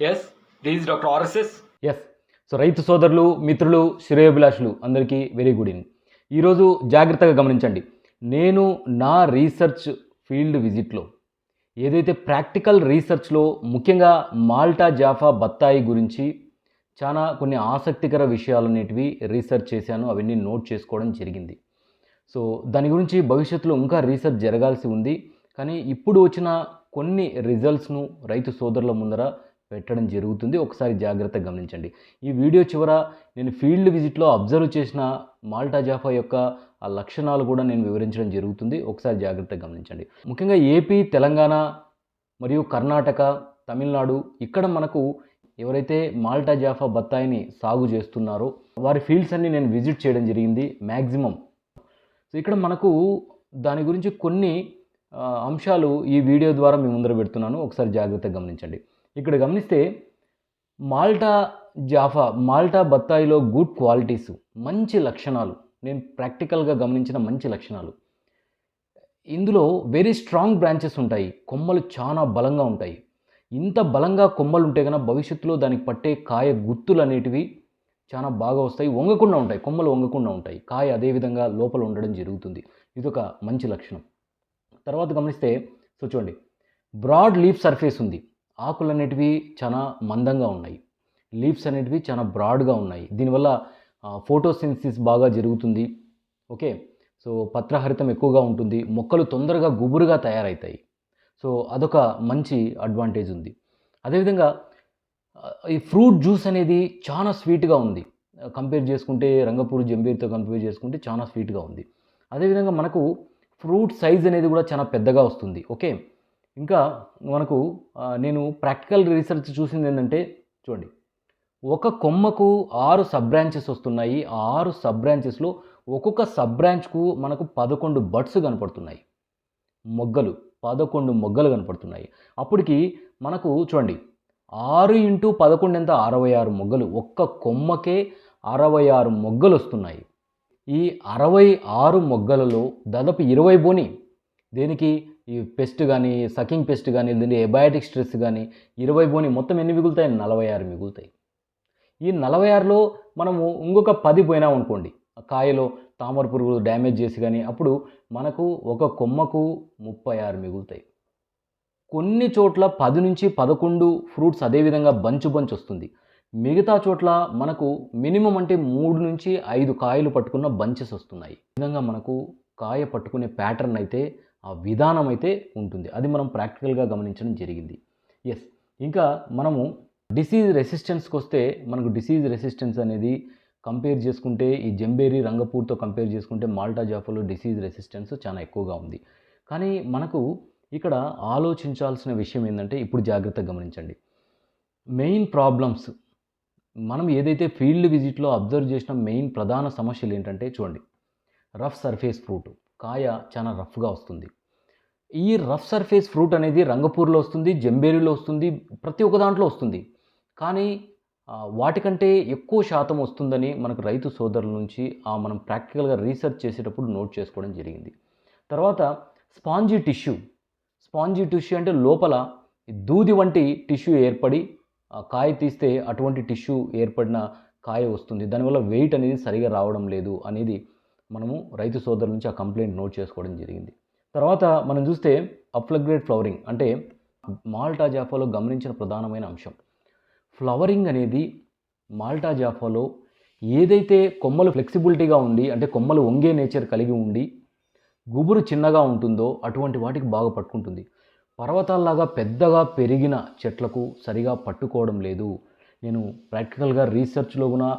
Yes this doctor RSS yes so రైతు సోదరులు మిత్రులు శ్రేయోభిలాషులు అందరికీ వెరీ గుడ్ ఈవినింగ్ ఈరోజు జాగ్రత్తగా గమనించండి. నేను నా రీసెర్చ్ ఫీల్డ్ విజిట్లో ఏదైతే ప్రాక్టికల్ రీసెర్చ్లో ముఖ్యంగా మాల్టా జాఫా బత్తాయి గురించి చాలా కొన్ని ఆసక్తికర విషయాలన్నిటివి రీసెర్చ్ చేశాను అవన్నీ నోట్ చేసుకోవడం జరిగింది. సో దాని గురించి భవిష్యత్తులో ఇంకా రీసెర్చ్ జరగాల్సి ఉంది. కానీ ఇప్పుడు వచ్చిన కొన్ని రిజల్ట్స్ను రైతు సోదరుల ముందర పెట్టడం జరుగుతుంది. ఒకసారి జాగ్రత్తగా గమనించండి. ఈ వీడియో చివర నేను ఫీల్డ్ విజిట్లో అబ్జర్వ్ చేసిన మాల్టా జాఫా యొక్క ఆ లక్షణాలు కూడా నేను వివరించడం జరుగుతుంది. ఒకసారి జాగ్రత్తగా గమనించండి. ముఖ్యంగా ఏపీ తెలంగాణ మరియు కర్ణాటక తమిళనాడు ఇక్కడ మనకు ఎవరైతే మాల్టా జాఫా బత్తాయిని సాగు చేస్తున్నారో వారి ఫీల్డ్స్ అన్ని నేను విజిట్ చేయడం జరిగింది మ్యాక్సిమం సో ఇక్కడ మనకు దాని గురించి కొన్ని అంశాలు ఈ వీడియో ద్వారా మీ ముందర పెడుతున్నాను. ఒకసారి జాగ్రత్తగా గమనించండి. ఇక్కడ గమనిస్తే మాల్టా జాఫా మాల్టా బత్తాయిలో గుడ్ క్వాలిటీస్ మంచి లక్షణాలు. నేను ప్రాక్టికల్గా గమనించిన మంచి లక్షణాలు. ఇందులో వెరీ స్ట్రాంగ్ బ్రాంచెస్ ఉంటాయి. కొమ్మలు చాలా బలంగా ఉంటాయి. ఇంత బలంగా కొమ్మలు ఉంటే కనుక భవిష్యత్తులో దానికి పట్టే కాయ గుత్తులు అనేటివి చాలా బాగా వస్తాయి. వంగకుండా ఉంటాయి. కొమ్మలు వంగకుండా ఉంటాయి. కాయ అదే విధంగా లోపల ఉండడం జరుగుతుంది. ఇది ఒక మంచి లక్షణం. తర్వాత గమనిస్తే సో చూడండి బ్రాడ్ లీఫ్ సర్ఫేస్ ఉంది. ఆకులు అనేటివి చాలా మందంగా ఉన్నాయి. లీవ్స్ అనేటివి చాలా బ్రాడ్గా ఉన్నాయి. దీనివల్ల ఫోటోసిన్సిస్ బాగా జరుగుతుంది. ఓకే? సో పత్రహరితం ఎక్కువగా ఉంటుంది. మొక్కలు తొందరగా గుబురుగా తయారవుతాయి సో అదొక మంచి అడ్వాంటేజ్ ఉంది. అదేవిధంగా ఈ ఫ్రూట్ జ్యూస్ అనేది చాలా స్వీట్గా ఉంది. కంపేర్ చేసుకుంటే రంగపూర్ జంబీర్తో కంపేర్ చేసుకుంటే చాలా స్వీట్గా ఉంది. అదేవిధంగా మనకు ఫ్రూట్ సైజ్ అనేది కూడా చాలా పెద్దగా వస్తుంది. ఓకే? ఇంకా మనకు నేను ప్రాక్టికల్ రీసెర్చ్ చూసింది ఏంటంటే చూడండి. ఒక కొమ్మకు ఆరు సబ్ బ్రాంచెస్ వస్తున్నాయి. ఆ ఆరు సబ్ బ్రాంచెస్లో ఒక్కొక్క సబ్ బ్రాంచ్కు మనకు పదకొండు బడ్స్ కనపడుతున్నాయి. మొగ్గలు పదకొండు మొగ్గలు కనపడుతున్నాయి. అప్పటికి మనకు చూడండి ఆరు ఇంటూ పదకొండు ఎంత? అరవై ఆరు మొగ్గలు. ఒక్క కొమ్మకే అరవై ఆరు మొగ్గలు వస్తున్నాయి. ఈ అరవై ఆరు మొగ్గలలో దాదాపు ఇరవై బోని దేనికి? ఈ పెస్ట్ కానీ సకింగ్ పెస్ట్ కానీ లేదంటే ఎబయాటిక్ స్ట్రెస్ కానీ ఇరవై పోని మొత్తం ఎన్ని మిగులుతాయి? నలభై ఆరు మిగులుతాయి. ఈ నలభై ఆరులో మనము ఇంకొక పది పోయినా అనుకోండి. ఆ కాయలో తామర పురుగులు డ్యామేజ్ చేసి కానీ అప్పుడు మనకు ఒక కొమ్మకు ముప్పై ఆరు మిగులుతాయి. కొన్ని చోట్ల పది నుంచి పదకొండు ఫ్రూట్స్ అదేవిధంగా బంచు బంచ్ వస్తుంది. మిగతా చోట్ల మనకు మినిమం అంటే మూడు నుంచి ఐదు కాయలు పట్టుకున్న బంచెస్ వస్తున్నాయి. విధంగా మనకు కాయ పట్టుకునే ప్యాటర్న్ అయితే ఆ విధానం అయితే ఉంటుంది. అది మనం ప్రాక్టికల్గా గమనించడం జరిగింది. ఎస్ ఇంకా మనము డిసీజ్ రెసిస్టెన్స్కి వస్తే మనకు డిసీజ్ రెసిస్టెన్స్ అనేది కంపేర్ చేసుకుంటే ఈ జంబేరి రంగపూర్తో కంపేర్ చేసుకుంటే మాల్టా జాఫాలో డిసీజ్ రెసిస్టెన్స్ చాలా ఎక్కువగా ఉంది. కానీ మనకు ఇక్కడ ఆలోచించాల్సిన విషయం ఏంటంటే ఇప్పుడు జాగ్రత్తగా గమనించండి. మెయిన్ ప్రాబ్లమ్స్ మనం ఏదైతే ఫీల్డ్ విజిట్లో అబ్జర్వ్ చేసిన మెయిన్ ప్రధాన సమస్యలు ఏంటంటే చూడండి. Rough surface fruit. కాయ చాలా రఫ్గా వస్తుంది. ఈ రఫ్ సర్ఫేస్ ఫ్రూట్ అనేది రంగపూర్లో వస్తుంది జంబేరిలో వస్తుంది ప్రతి ఒక్క దాంట్లో వస్తుంది. కానీ వాటికంటే ఎక్కువ శాతం వస్తుందని మనకు రైతు సోదరుల నుంచి మనం ప్రాక్టికల్గా రీసెర్చ్ చేసేటప్పుడు నోట్ చేసుకోవడం జరిగింది. తర్వాత స్పాంజీ టిష్యూ. స్పాంజీ టిష్యూ అంటే లోపల దూది వంటి టిష్యూ ఏర్పడి కాయ తీస్తే అటువంటి టిష్యూ ఏర్పడిన కాయ వస్తుంది. దానివల్ల వెయిట్ అనేది సరిగా రావడం లేదు అనేది మనము రైతు సోదరుల నుంచి ఆ కంప్లైంట్ నోట్ చేసుకోవడం జరిగింది. తర్వాత మనం చూస్తే అప్లగ్రేడ్ ఫ్లవరింగ్ అంటే మాల్టా జాఫాలో గమనించిన ప్రధానమైన అంశం. ఫ్లవరింగ్ అనేది మాల్టా జాఫాలో ఏదైతే కొమ్మలు ఫ్లెక్సిబిలిటీగా ఉండి అంటే కొమ్మలు వంగే నేచర్ కలిగి ఉండి గుబురు చిన్నగా ఉంటుందో అటువంటి వాటికి బాగా పట్టుకుంటుంది. పర్వతాల్లాగా పెద్దగా పెరిగిన చెట్లకు సరిగా పట్టుకోవడం లేదు. నేను ప్రాక్టికల్గా రీసెర్చ్లో కూడా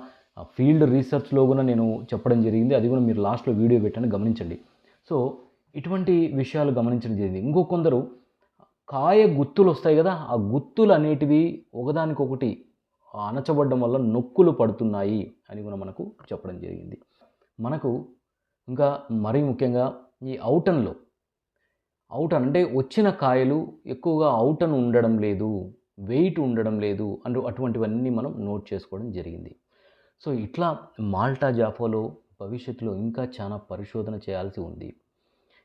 ఫీల్డ్ రీసెర్చ్లో కూడా నేను చెప్పడం జరిగింది. అది కూడా మీరు లాస్ట్లో వీడియో పెట్టాను గమనించండి. సో ఇటువంటి విషయాలు గమనించడం జరిగింది. ఇంకో కొందరు కాయ గుత్తులు వస్తాయి కదా ఆ గుత్తులు అనేటివి ఒకదానికొకటి అణచబడడం వల్ల నొక్కులు పడుతున్నాయి అని కూడా మనకు చెప్పడం జరిగింది. మనకు ఇంకా మరీ ముఖ్యంగా ఈ అవుటన్లో అవుటన్ అంటే వచ్చిన కాయలు ఎక్కువగా అవుటన్ ఉండడం లేదు వెయిట్ ఉండడం లేదు అంటూ అటువంటివన్నీ మనం నోట్ చేసుకోవడం జరిగింది. సో ఇట్లా మాల్టా జాఫాలో భవిష్యత్తులో ఇంకా చాలా పరిశోధన చేయాల్సి ఉంది.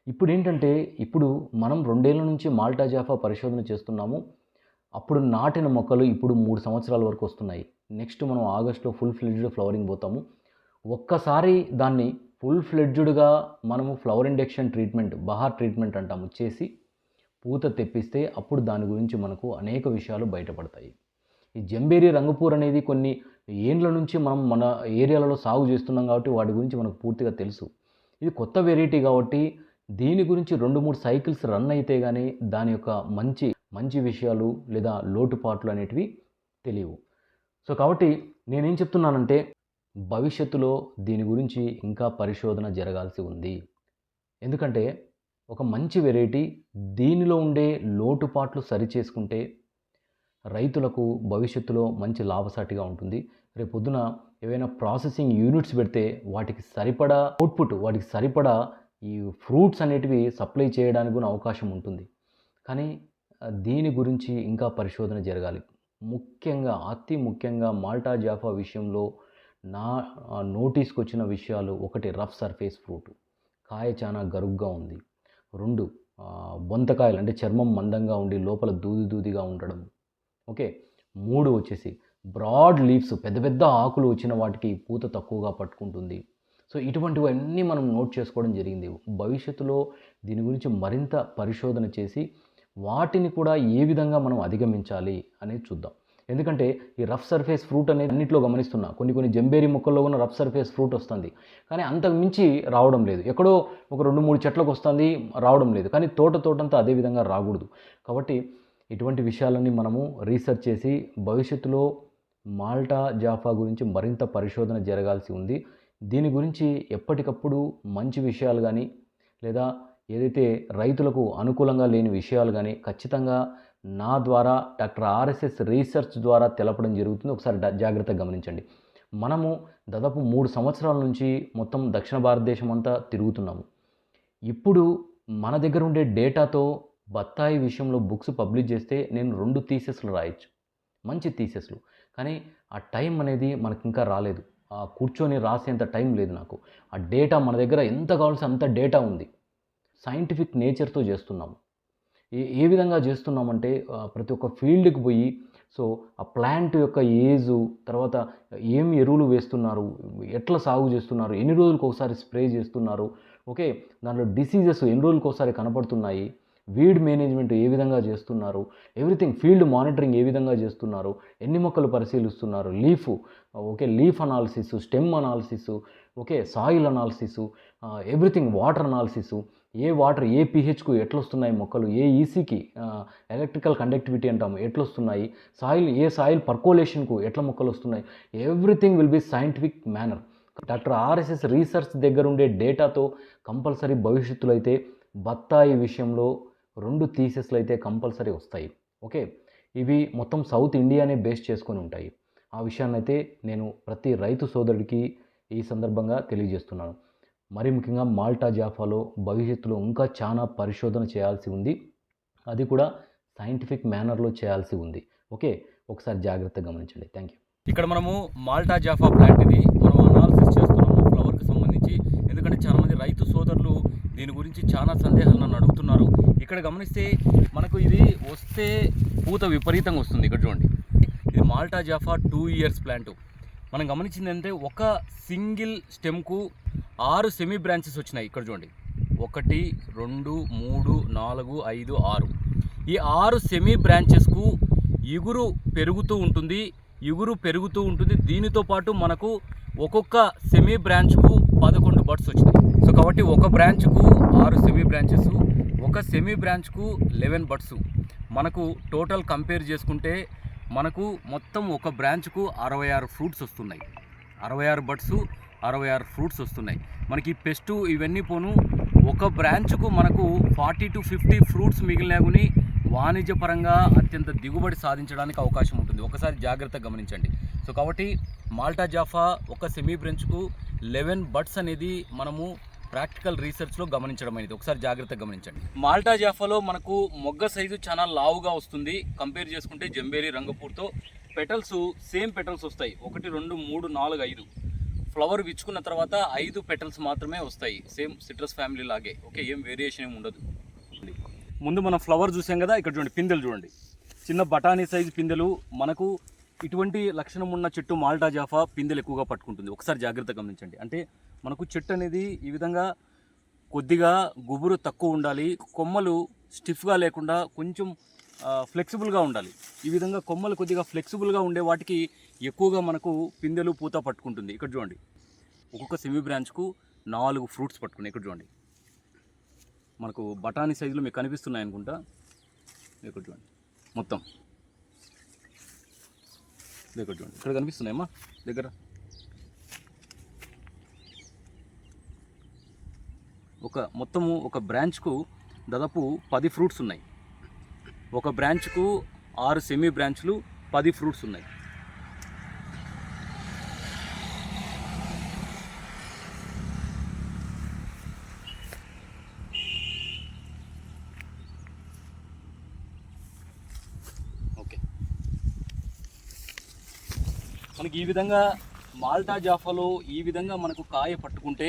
ఇప్పుడు ఏంటంటే ఇప్పుడు మనం రెండేళ్ళ నుంచి మాల్టా జాఫా పరిశోధన చేస్తున్నాము. అప్పుడు నాటిన మొక్కలు ఇప్పుడు మూడు సంవత్సరాల వరకు వస్తున్నాయి. నెక్స్ట్ మనం ఆగస్టులో ఫుల్ ఫ్లెడ్జ్డ్ ఫ్లవరింగ్ పోతాము. ఒక్కసారి దాన్ని ఫుల్ ఫ్లెడ్జ్డ్గా మనము flower induction treatment bahar treatment అంటాము చేసి పూత తెప్పిస్తే అప్పుడు దాని గురించి మనకు అనేక విషయాలు బయటపడతాయి. ఈ జంబేరి రంగపూర్ అనేది కొన్ని ఏండ్ల నుంచి మనం మన ఏరియాలలో సాగు చేస్తున్నాం కాబట్టి వాటి గురించి మనకు పూర్తిగా తెలుసు. ఇది కొత్త వెరైటీ కాబట్టి దీని గురించి రెండు మూడు సైకిల్స్ రన్ అయితే కానీ దాని యొక్క మంచి మంచి విషయాలు లేదా లోటుపాట్లు అనేటివి తెలియవు. సో కాబట్టి నేనేం చెప్తున్నానంటే భవిష్యత్తులో దీని గురించి ఇంకా పరిశోధన జరగాల్సి ఉంది. ఎందుకంటే ఒక మంచి వెరైటీ దీనిలో ఉండే లోటుపాట్లు సరిచేసుకుంటే రైతులకు భవిష్యత్తులో మంచి లాభసాటిగా ఉంటుంది. రేపు పొద్దున ఏవైనా ప్రాసెసింగ్ యూనిట్స్ పెడితే వాటికి సరిపడా అవుట్పుట్ వాటికి సరిపడా ఈ ఫ్రూట్స్ అనేటివి సప్లై చేయడానికి కూడా అవకాశం ఉంటుంది. కానీ దీని గురించి ఇంకా పరిశోధన జరగాలి. ముఖ్యంగా అతి ముఖ్యంగా మాల్టా జాఫా విషయంలో నా నోటీస్కి వచ్చిన విషయాలు ఒకటి రఫ్ సర్ఫేస్ ఫ్రూట్. కాయ చాలా గరుగ్గా ఉంది. రెండు బొంతకాయలు అంటే చర్మం మందంగా ఉండి లోపల దూది దూదిగా ఉండడం. ఓకే మూడు వచ్చేసి బ్రాడ్ లీవ్స్ పెద్ద పెద్ద ఆకులు వచ్చిన వాటికి పూత తక్కువగా పట్టుకుంటుంది. సో ఇటువంటివన్నీ మనం నోట్ చేసుకోవడం జరిగింది. భవిష్యత్తులో దీని గురించి మరింత పరిశోధన చేసి వాటిని కూడా ఏ విధంగా మనం అధిగమించాలి అనేది చూద్దాం. ఎందుకంటే ఈ రఫ్ సర్ఫేస్ ఫ్రూట్ అనేది అన్నింటిలో గమనిస్తున్నా. కొన్ని కొన్ని జంబేరి మొక్కల్లో ఉన్న రఫ్ సర్ఫేస్ ఫ్రూట్ వస్తుంది. కానీ అంతకు మించి రావడం లేదు. ఎక్కడో ఒక రెండు మూడు చెట్లకు వస్తుంది రావడం లేదు. కానీ తోట తోటంతా అదే విధంగా రాకూడదు. కాబట్టి ఇటువంటి విషయాలన్నీ మనము రీసెర్చ్ చేసి భవిష్యత్తులో మాల్టా జాఫా గురించి మరింత పరిశోధన జరగాల్సి ఉంది. దీని గురించి ఎప్పటికప్పుడు మంచి విషయాలు కానీ లేదా ఏదైతే రైతులకు అనుకూలంగా లేని విషయాలు కానీ ఖచ్చితంగా నా ద్వారా డాక్టర్ ఆర్ఎస్ఎస్ రీసెర్చ్ ద్వారా తెలపడం జరుగుతుంది. ఒకసారి జాగ్రత్తగా గమనించండి. మనము దాదాపు మూడు సంవత్సరాల నుంచి మొత్తం దక్షిణ భారతదేశం అంతా తిరుగుతున్నాము. ఇప్పుడు మన దగ్గర ఉండే డేటాతో బత్తాయి విషయంలో బుక్స్ పబ్లిష్ చేస్తే నేను రెండు థీసెస్లు రాయొచ్చు. మంచి థీసెస్లు. కానీ ఆ టైం అనేది మనకి ఇంకా రాలేదు. ఆ కూర్చొని రాసేంత టైం లేదు నాకు. ఆ డేటా మన దగ్గర ఎంత కావాల్సి అంత డేటా ఉంది. సైంటిఫిక్ నేచర్తో చేస్తున్నాము. ఏ ఏ విధంగా చేస్తున్నామంటే ప్రతి ఒక్క ఫీల్డ్కి పోయి సో ఆ ప్లాంట్ యొక్క ఏజు తర్వాత ఏం ఎరువులు వేస్తున్నారు ఎట్లా సాగు చేస్తున్నారు ఎన్ని రోజులకు ఒకసారి స్ప్రే చేస్తున్నారు ఓకే దాంట్లో డిసీజెస్ ఎన్ని రోజులకు ఒకసారి కనపడుతున్నాయి వీడ్ మేనేజ్మెంట్ ఏ విధంగా చేస్తున్నారు? ఎవ్రీథింగ్ ఫీల్డ్ మానిటరింగ్ ఏ విధంగా చేస్తున్నారు? ఎన్ని మొక్కలు పరిశీలిస్తున్నారు? Leaf okay leaf analysis stem analysis okay soil analysis everything water analysis ఏ వాటర్ ఏ పిహెచ్కు ఎట్లొస్తున్నాయి మొక్కలు? ఏ ఈసీకి ఎలక్ట్రికల్ కండక్టివిటీ అంటాము ఎట్లొస్తున్నాయి? సాయిల్ ఏ సాయిల్ పర్కోలేషన్కు ఎట్ల మొక్కలు వస్తున్నాయి everything will be scientific manner doctor RSS research దగ్గర ఉండే డేటాతో కంపల్సరీ భవిష్యత్తులో అయితే బత్తాయి విషయంలో రెండు థీసెస్లు అయితే కంపల్సరీ వస్తాయి. ఓకే? ఇవి మొత్తం సౌత్ ఇండియానే బేస్ చేసుకొని ఉంటాయి. ఆ విషయాన్ని అయితే నేను ప్రతి రైతు సోదరుడికి ఈ సందర్భంగా తెలియజేస్తున్నాను. మరి ముఖ్యంగా మాల్టా జాఫాలో భవిష్యత్తులో ఇంకా చాలా పరిశోధన చేయాల్సి ఉంది. అది కూడా సైంటిఫిక్ మేనర్లో చేయాల్సి ఉంది. ఓకే? ఒకసారి జాగ్రత్తగా గమనించండి. Thank you. ఇక్కడ మనము మాల్టా జాఫా ప్లాంట్ ఇది మనం అనాలిసిస్ చేస్తున్నాము ఫ్లవర్కి సంబంధించి. ఎందుకంటే చాలామంది రైతు సోదరులు దీని గురించి చాలా సందేహాలు నన్ను అడుగుతున్నారు. ఇక్కడ గమనిస్తే మనకు ఇది వస్తే పూత విపరీతంగా వస్తుంది ఇక్కడ చూడండి. ఇది Malta Jaffa two years plant. మనం గమనించింది అంటే ఒక సింగిల్ స్టెమ్కు ఆరు సెమీ బ్రాంచెస్ వచ్చినాయి ఇక్కడ చూడండి. ఒకటి రెండు మూడు నాలుగు ఐదు ఆరు. ఈ ఆరు సెమీ బ్రాంచెస్కు ఇగురు పెరుగుతూ ఉంటుంది ఇగురు పెరుగుతూ ఉంటుంది. దీనితో పాటు మనకు ఒక్కొక్క సెమీ బ్రాంచ్కు పదకొండు బర్డ్స్ వచ్చినాయి. సో కాబట్టి ఒక బ్రాంచ్కు ఆరు సెమీ బ్రాంచెస్ ఒక సెమీ బ్రాంచ్కు లెవెన్ బర్డ్స్ మనకు టోటల్ కంపేర్ చేసుకుంటే మనకు మొత్తం ఒక బ్రాంచ్కు అరవై ఆరు ఫ్రూట్స్ వస్తున్నాయి. అరవై ఆరు బర్డ్స్ అరవై ఆరు ఫ్రూట్స్ వస్తున్నాయి. మనకి పెస్ట్ ఇవన్నీ పోను ఒక బ్రాంచ్కు మనకు ఫార్టీ టు ఫిఫ్టీ ఫ్రూట్స్ మిగిలినా కానీ వాణిజ్యపరంగా అత్యంత దిగుబడి సాధించడానికి అవకాశం ఉంటుంది. ఒకసారి జాగ్రత్త గమనించండి. సో కాబట్టి మాల్టా జాఫా ఒక సెమీ బ్రాంచ్కు లెవెన్ బడ్స్ అనేది మనము ప్రాక్టికల్ రీసెర్చ్లో గమనించడం అనేది. ఒకసారి జాగ్రత్తగా గమనించండి. మాల్టా జాఫాలో మనకు మొగ్గ సైజు చాలా లావుగా వస్తుంది. కంపేర్ చేసుకుంటే జంబేరి రంగపూర్తో పెటల్స్ సేమ్ పెటల్స్ వస్తాయి. ఒకటి రెండు మూడు నాలుగు ఐదు. ఫ్లవర్ విచ్చుకున్న తర్వాత ఐదు పెటల్స్ మాత్రమే వస్తాయి. సేమ్ సిట్రస్ ఫ్యామిలీ లాగే. ఓకే ఏం వేరియేషన్ ఏమి ఉండదు. ముందు మనం ఫ్లవర్ చూసాం కదా ఇక్కడ చూడండి పిందెలు చూడండి. చిన్న బఠానీ సైజు పిందెలు. మనకు ఇటువంటి లక్షణం ఉన్న చెట్టు మాల్టా జాఫా పిందెలు ఎక్కువగా పట్టుకుంటుంది. ఒకసారి జాగ్రత్తగా గమనించండి. అంటే మనకు చెట్టు అనేది ఈ విధంగా కొద్దిగా గుబురు తక్కువ ఉండాలి. కొమ్మలు స్టిఫ్గా లేకుండా కొంచెం ఫ్లెక్సిబుల్గా ఉండాలి. ఈ విధంగా కొమ్మలు కొద్దిగా ఫ్లెక్సిబుల్గా ఉండే వాటికి ఎక్కువగా మనకు పిందెలు పూత పట్టుకుంటుంది. ఇక్కడ చూడండి. ఒక్కొక్క సెమీ బ్రాంచ్కు నాలుగు ఫ్రూట్స్ పట్టుకున్నాయి. ఇక్కడ చూడండి. మనకు బఠానీ సైజులో మీకు కనిపిస్తున్నాయి అనుకుంటా. ఇక్కడ చూడండి. మొత్తం. ఇక్కడ చూడండి. ఇక్కడ కనిపిస్తున్నాయమ్మా. దగ్గర. ఒక మొత్తము ఒక బ్రాంచ్కు దాదాపు పది ఫ్రూట్స్ ఉన్నాయి. ఒక బ్రాంచ్కు ఆరు సెమీ బ్రాంచ్లు పది ఫ్రూట్స్ ఉన్నాయి. ఓకే. మనకి ఈ విధంగా మాల్టా జాఫాలో ఈ విధంగా మనకు కాయ పట్టుకుంటే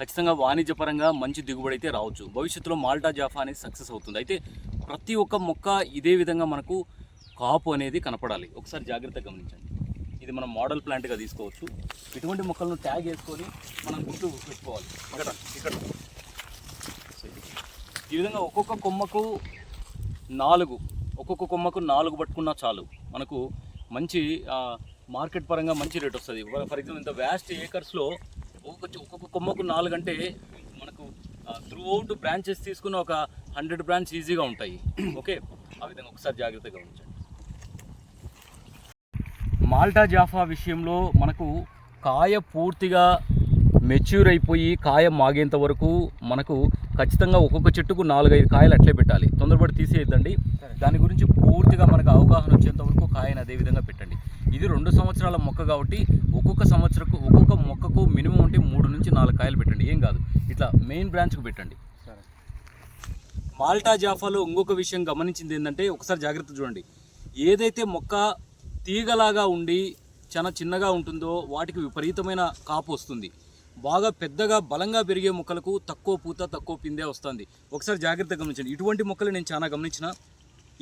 ఖచ్చితంగా వాణిజ్యపరంగా మంచి దిగుబడి అయితే రావచ్చు. భవిష్యత్తులో మాల్టా జాఫా అనేది సక్సెస్ అవుతుంది. అయితే ప్రతి ఒక్క మొక్క ఇదే విధంగా మనకు కాపు అనేది కనపడాలి. ఒకసారి జాగ్రత్తగా గమనించండి. ఇది మనం మోడల్ ప్లాంట్గా తీసుకోవచ్చు. ఇటువంటి మొక్కలను ట్యాగ్ వేసుకొని మనం గుర్తు పెట్టుకోవాలి. ఇక్కడ ఇక్కడ. ఈ విధంగా ఒక్కొక్క కొమ్మకు నాలుగు ఒక్కొక్క కొమ్మకు నాలుగు పట్టుకున్నా చాలు. మనకు మంచి మార్కెట్ పరంగా మంచి రేట్ వస్తుంది. ఫర్ ఎగ్జాంపుల్ ఇంత వ్యాస్ట్ ఏకర్స్లో ఒక్కొక్క ఒక్కొక్క కొమ్మకు నాలుగు అంటే మనకు త్రూ అవుట్ బ్రాంచెస్ తీసుకున్న ఒక హండ్రెడ్ బ్రాంచ్ ఈజీగా ఉంటాయి. ఓకే ఆ విధంగా ఒకసారి జాగ్రత్తగా ఉంచండి. మాల్టా జాఫా విషయంలో మనకు కాయ పూర్తిగా మెచ్యూర్ అయిపోయి కాయ మాగేంత వరకు మనకు ఖచ్చితంగా ఒక్కొక్క చెట్టుకు నాలుగైదు కాయలు అట్లే పెట్టాలి. తొందరపడి తీసేయద్దండి. దాని గురించి పూర్తిగా మనకు అవగాహన వచ్చేంత వరకు కాయను అదే విధంగా పెట్టండి. ఇది రెండు సంవత్సరాల మొక్క కాబట్టి ఒక్కొక్క సంవత్సరకు ఒక్కొక్క మొక్కకు మినిమం అంటే మూడు నుంచి నాలుగు కాయలు పెట్టండి. ఏం కాదు. ఇట్లా మెయిన్ బ్రాంచ్కు పెట్టండి. మాల్టా జాఫాలో ఇంకొక విషయం గమనించింది ఏంటంటే ఒకసారి జాగ్రత్త చూడండి. ఏదైతే మొక్క తీగలాగా ఉండి చాలా చిన్నగా ఉంటుందో వాటికి విపరీతమైన కాపు వస్తుంది. బాగా పెద్దగా బలంగా పెరిగే మొక్కలకు తక్కువ పూత తక్కువ పిందే వస్తుంది. ఒకసారి జాగ్రత్తగా గమనించండి. ఇటువంటి మొక్కలు నేను చాలా గమనించిన.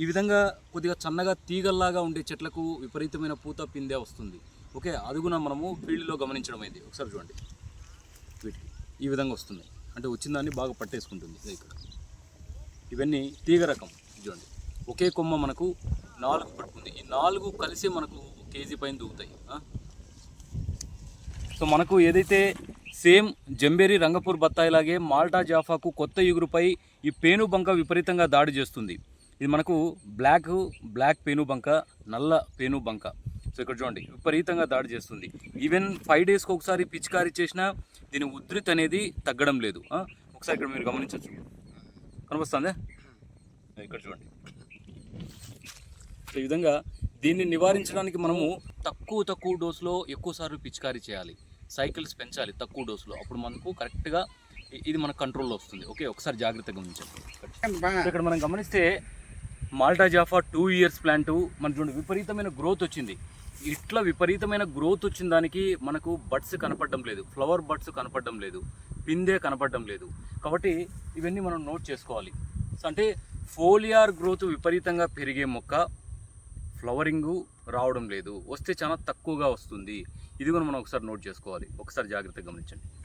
ఈ విధంగా కొద్దిగా సన్నగా తీగల్లాగా ఉండే చెట్లకు విపరీతమైన పూత పిందే వస్తుంది. ఓకే అదుగున మనము ఫీల్డ్లో గమనించడం అయింది ఒకసారి చూడండి. వీటికి ఈ విధంగా వస్తుంది అంటే వచ్చిన దాన్ని బాగా పట్టేసుకుంటుంది. ఇక్కడ. ఇవన్నీ తీగ రకం. చూడండి. ఒకే కొమ్మ మనకు నాలుగు పడుతుంది ఈ నాలుగు కలిసి మనకు కేజీ పైన దూకుతాయి. సో మనకు ఏదైతే సేమ్ జంబేరి రంగపూర్ బత్తాయిలాగే మాల్టా జాఫాకు కొత్త ఇగురుపై ఈ పేను బంక విపరీతంగా దాడి చేస్తుంది. ఇది మనకు బ్లాక్ బ్లాక్ పేను బంక నల్ల పేను బంక. సో ఇక్కడ చూడండి విపరీతంగా దాడి చేస్తుంది. ఈవెన్ ఫైవ్ డేస్కి ఒకసారి పిచికారీ చేసినా దీని ఉధృతి అనేది తగ్గడం లేదు? ఒకసారి ఇక్కడ మీరు గమనించవచ్చు. కనిపిస్తుందా ఇక్కడ చూడండి. సో ఈ విధంగా దీన్ని నివారించడానికి మనము తక్కువ తక్కువ డోసులో ఎక్కువ సార్లు పిచికారీ చేయాలి. సైకిల్స్ పెంచాలి తక్కువ డోసులో అప్పుడు మనకు కరెక్ట్గా ఇది మన కంట్రోల్లో వస్తుంది. ఓకే ఒకసారి జాగ్రత్తగా గమనించండి. ఇక్కడ మనం గమనిస్తే Malta Jaffa two years plant మన చూడండి విపరీతమైన గ్రోత్ వచ్చింది. ఇట్లా విపరీతమైన గ్రోత్ వచ్చిన దానికి మనకు బడ్స్ కనపడడం లేదు. ఫ్లవర్ బడ్స్ కనపడడం లేదు. పిందే కనపడడం లేదు. కాబట్టి ఇవన్నీ మనం నోట్ చేసుకోవాలి. అంటే ఫోలియార్ గ్రోత్ విపరీతంగా పెరిగే మొక్క ఫ్లవరింగ్ రావడం లేదు. వస్తే చాలా తక్కువగా వస్తుంది. ఇది కూడా మనం ఒకసారి నోట్ చేసుకోవాలి. ఒకసారి జాగ్రత్తగా గమనించండి.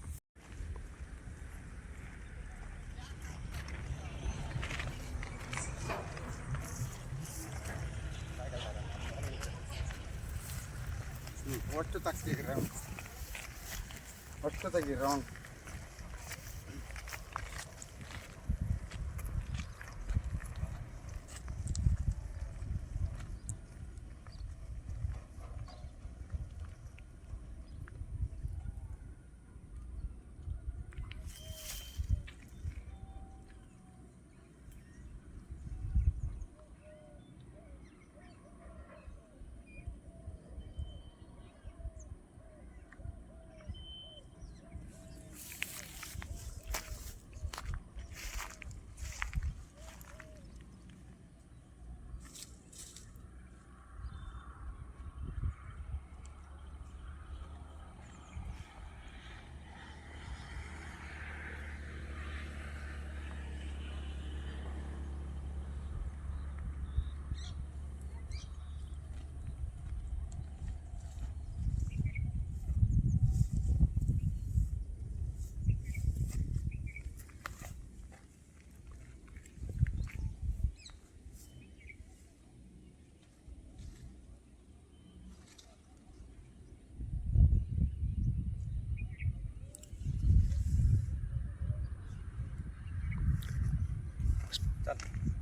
ಒಟ್ಟು ತಗ್ತೀವಿ ರೌಂಡ್ ಒಟ್ಟು ತೆಗಿ ರೌಂಡ್ Thank.